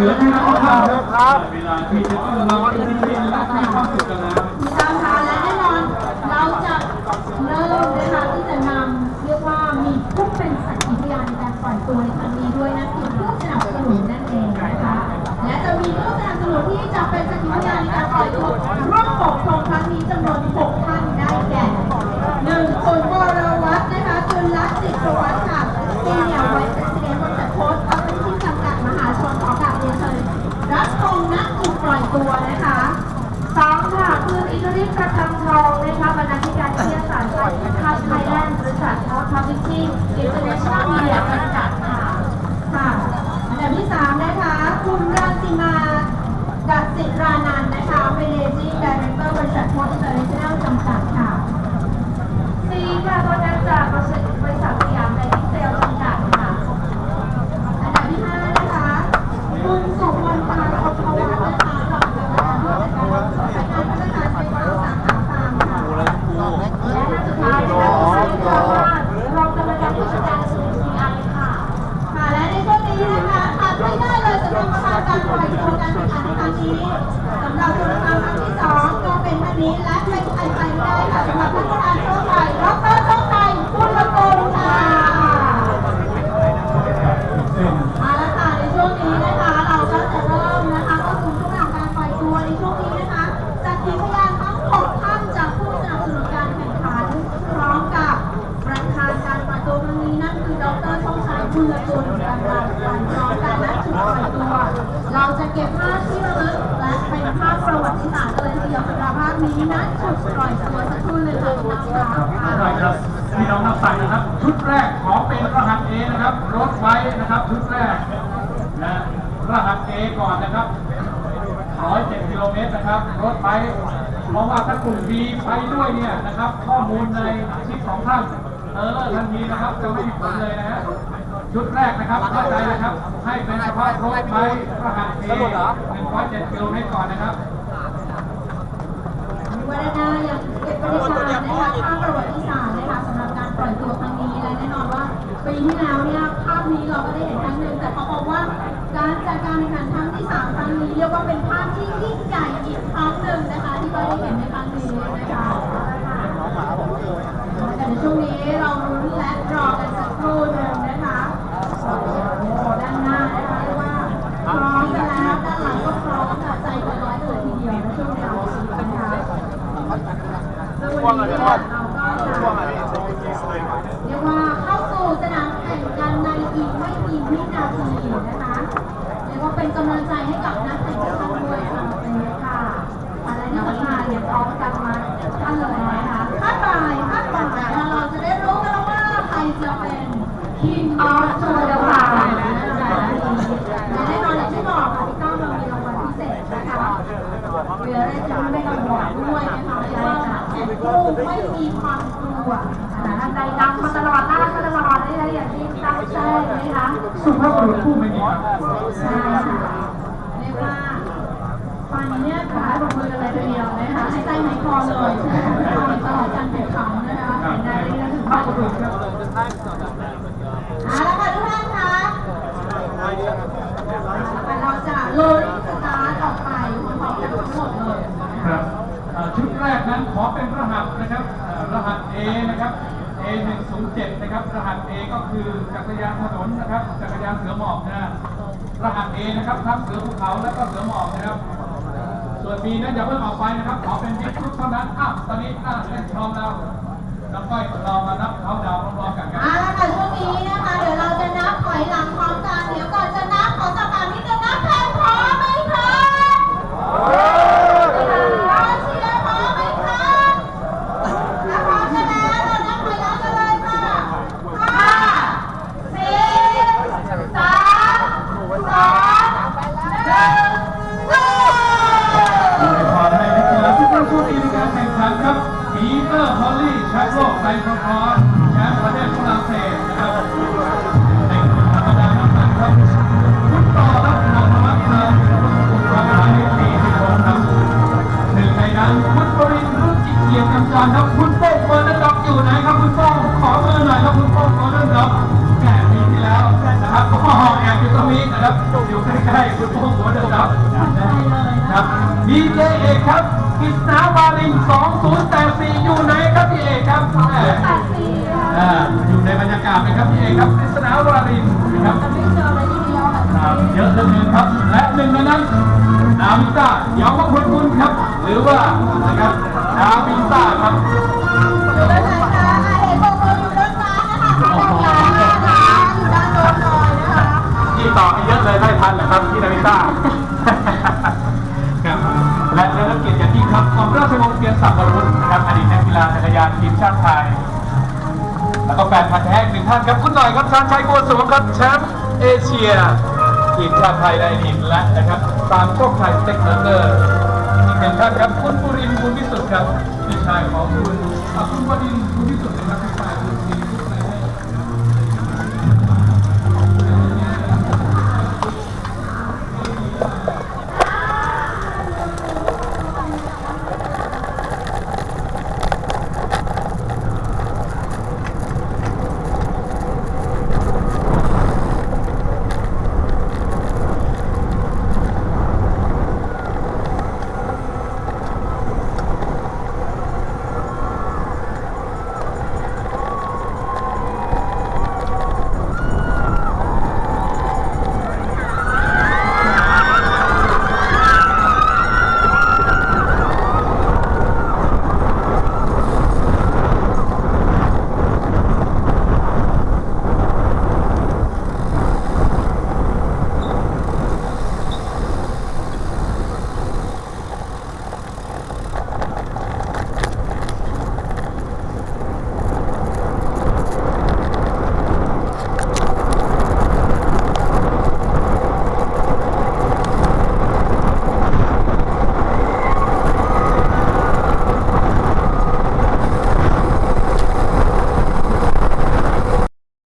สือที่เราทำนะครับเวลาที่จะต้องมาวันที่ที่และมีความสุขกันนะตามทางและแน่นอนเราจะเริ่มนะคะที่จะนำเรียกว่ามีผู้เป็นสักขีพยานในการปล่อยตัวในครั้งนี้ด้วยนะคือผู้สนับสนุนนั่นเองนะคะและจะมีผู้สนับสนุนที่จะเป็นสักขีพยานในการปล่อยตัวร่วมปกครองครั้งนี้จำนวน 6 ท่านได้แก่หนึ่งคุณวรวัฒน์นะคะจุลจิตรวัฒน์ค่ะซีเนียร์ไวท์ประธานบริษัทโค้ชออฟฟิศที่จำกัดมหาชนขอกราบเรียนเชิญรับทงนักถูกปล่อยตัวนะคะ สองค่ะคุณอิทธิฤทธิ์ประคำทองนะคะบรรณาธิการวิทยาศาสตร์คาสไทยแลนด์บริษัททอพับลิชชิ่งอินเตอร์เนชั่นแนลมีเดียจำกัดค่ะ ค่ะอันดับที่สามนะคะ คุณรังสิมาดัดสิรานันท์นะคะ Managing Director บริษัทโพสต์อินเตอร์เนชั่นแนลจำกัดค่ะ สี่ค่ะ ตัว โชคชัยคุณละกุลกำลังการพร้อการนัดจุดปล่อยตัว เราจะเก็บภาพที่ระลึกและเป็นภาพประวัติศาสตร์เลยทีเดียวสำหรับภาพนี้นะจุดปล่อยตัวสักครู่หนึ่งค่ะคุณน้องครับค่ะพี่น้องนักสั่งนะครับ ชุดแรกขอเป็นรหัส A นะครับ รถไว้นะครับชุดแรกนะรหัส A ก่อนนะครับ107กิโลเมตรนะครับ รถไฟเพราะว่าถ้ากลุ่ม B ไปด้วยเนี่ยนะครับ ข้อมูลในชิปของท่าน เออทันทีนะครับ จะไม่มีผลเลยนะฮะ ชุดแรกนะครับเข้าใจนะครับ ให้เป็นเฉพาะรถไฟรหัส A 107กิโลเมตรก่อนนะครับวรรณาอย่างเก็บบรรยากาศนะคะภาพประวัติศาสตร์นะคะสำหรับการปล่อยตัวครั้งนี้และแน่นอนว่าปีที่แล้วเนี่ยภาพนี้เราก็ได้เห็นครั้งหนึ่งแต่เขาบอกว่าการจัดการแข่งขันครั้งที่สามครั้งนี้เรียกว่าเป็นภาพที่ยิ่งใหญ่อีกครั้งหนึ่งนะคะ ที่เราได้เห็นในครั้งนี้นะคะแต่ในช่วงนี้เราลุ้นและรอกันสักครู่หนึ่งนะคะโอ้โหด้านหน้านะคะเรียกว่าพร้อมกันแล้วด้านหลังก็พร้อมค่ะใจเกินร้อยเลยทีเดียวในช่วงนี้นะคะ ซึ่งวันนี้เนี่ยเราเรียกว่าเข้าสู่สนามแข่งกันในอีกไม่กี่วินาทีนะคะเรียกว่าเป็นกำลังใจให้กับนักแข่งทุกท่านด้วยค่ะเป็นค่ะอะไรที่สำคัญเนี่ยพร้อมกันมาท่านเลยนะคะคาดบ่ายคาดบ่ายเราจะได้รู้กันแล้วว่าใครจะเป็น King of t o u r the p a และแน่นอนอย่างที่บอกค่ะพี่ก้องเรามีรางวัลพิเศษนะคะเรือได้จะไม่ต้องบอกด้วยนะคะ ผู้ไม่มีความกลัวท่านใจดำมาตลอดน่ามาตลอดได้เลยอย่างที่ตั้งใจนะคะสุภาพบุรุษผู้ไม่มีความใช่ค่ะเรียกว่าฟันเนี่ยขาลงมืออะไรไปเดียวนะคะให้ใจหายคอเลยตลอดการแข่งขันนะคะเห็นได้เลยถึงภาพบุรุษครับ เอาละค่ะทุกท่านคะเราจะลุ้นสตาร์ทออกไปพร้อมๆกันทั้งหมดเลยนะ ค คะ รับเอ่อชุด แรกนั้นขอเป็นรหัสนะครับรหัส A นะครับ A 1 0 7นะครับ รหัส A ก็คือจักรยานถนนนะครับ จักรยานเสือหมอบนะรหัส A นะครับทั้งเสือภูเขาและก็เสือหมอบนะครับ ส่วน B นั้นอย่าเพิ่งออกไปนะครับ ขอเป็นบิ๊กกรุ๊ปเท่านั้นอ้าวตอนนี้น่าเล่นพร้อมแล้วแล้วก็เรามานับเขาดาวพร้อมๆกันครับเอาละค่ะช่วงนี้นะคะ เดี๋ยวเราจะนับถอยหลังพร้อมกัน เดี๋ยวก่อนจะนับ ปีเตอร์ฮอลลี่แชมป์โลกไซคคอร์แชมป์ประเทศฝรั่งเศสนะครับในธรรมดามากครับคุณต่อรับนามวัฒน์ครับประมาณปีที่หนึ่งในนั้นคุณบรินทร์อจิเกียรติกำจรครับคุณโป้งเฟิร์นด็อกอยู่ไหนครับคุณโป้งขอมือหน่อยครับคุณป้งเฟิร์นด็อกแหมปีที่แล้วนะครับก็แอบอยู่ตรงนี้นะครับอยู่ใกล้ๆคุณป้งเฟิร์นด็อกนะครับ นี้เยอะเหลือเกินครับ และหนึ่งในนั้นนาวินต้าเยาวพลคุณครับ หรือว่านะครับนาวินต้าครับอยู่ด้านไหนคะอาเอกโกโกอยู่ด้านซ้ายนะคะด้านซ้ายนะคะอยู่ด้านโน้นหน่อยนะคะที่ต่อไปเยอะเลยได้ทันเหรอครับพี่นาวินต้า เกียรติศักดิ์วรวุฒินะครับอดีตนักกีฬาจักรยานทีมชาติไทย แล้วก็แฟนพันธ์แท้อีกหนึ่งท่านครับคุณหน่อยครับชาญชัยบัวสวงครับแชมป์เอเชียทีมชาติไทยในอดีและนะครับตามโชคชัยสเต็กเบอร์เกอร์อีกหนึ่งท่านครับคุณปุรินทร์คุณพิสุทธิ์ครับพี่ชายของคุณอะคุณปุรินทร์คุณพิสุทธิ์นะครับพี่ชาย